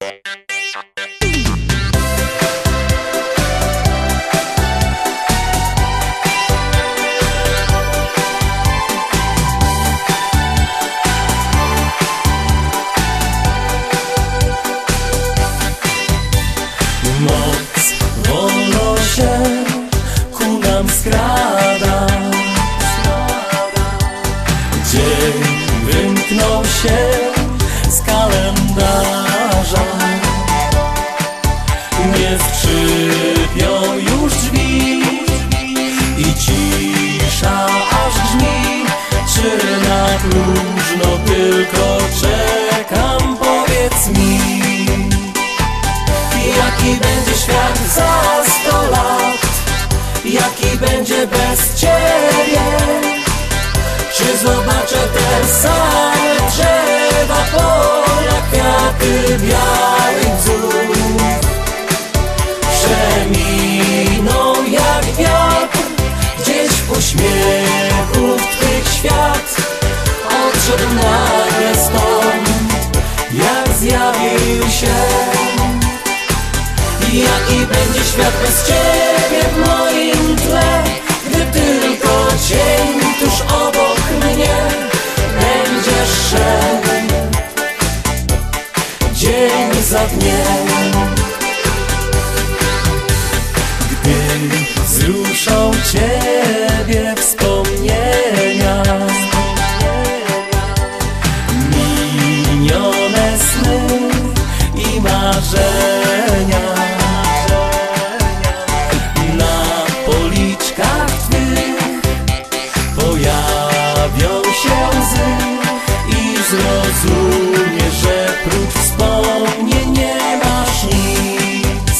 Noc wolno się ku nam skrada. Dzień wymknął się z kalendarza skrzypią już drzwi I cisza aż grzmi Czy na próżno tylko czekam, powiedz mi Jaki będzie świat za sto lat? Jaki będzie bez ciebie? Czy zobaczę te same drzewa, pola, kwiaty uśmiechu tych świat Odszedł nagle stąd, jak zjawił się. Jaki będzie świat bez ciebie marzenia. Na policzkach twych pojawią się łzy I zrozumiesz, że prócz wspomnień nie masz nic.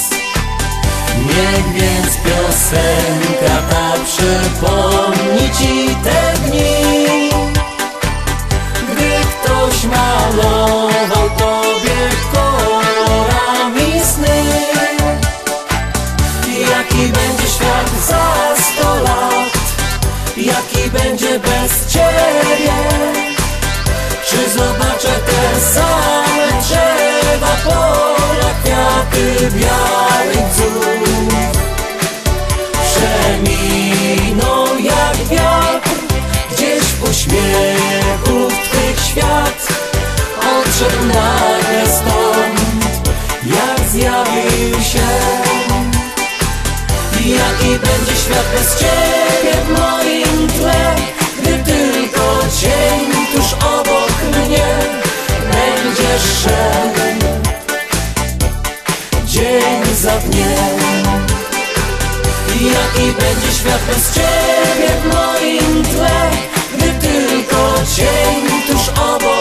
Niech więc piosenka ta przypomni ci te dni Gdy ktoś malował Jaki będzie świat za sto lat? Jaki będzie bez ciebie? Czy zobaczę te same drzewa, pola, kwiaty białych bzów Przeminą jak wiatr Gdzieś w uśmiechu w twych świat Odszedł nagle stąd Jak zjawił się Jaki będzie świat bez ciebie w moim tle. Gdy tylko cień tuż obok mnie Będziesz szedł. Dzień za dniem. Jaki będzie świat bez ciebie w moim tle. Gdy tylko cień tuż obok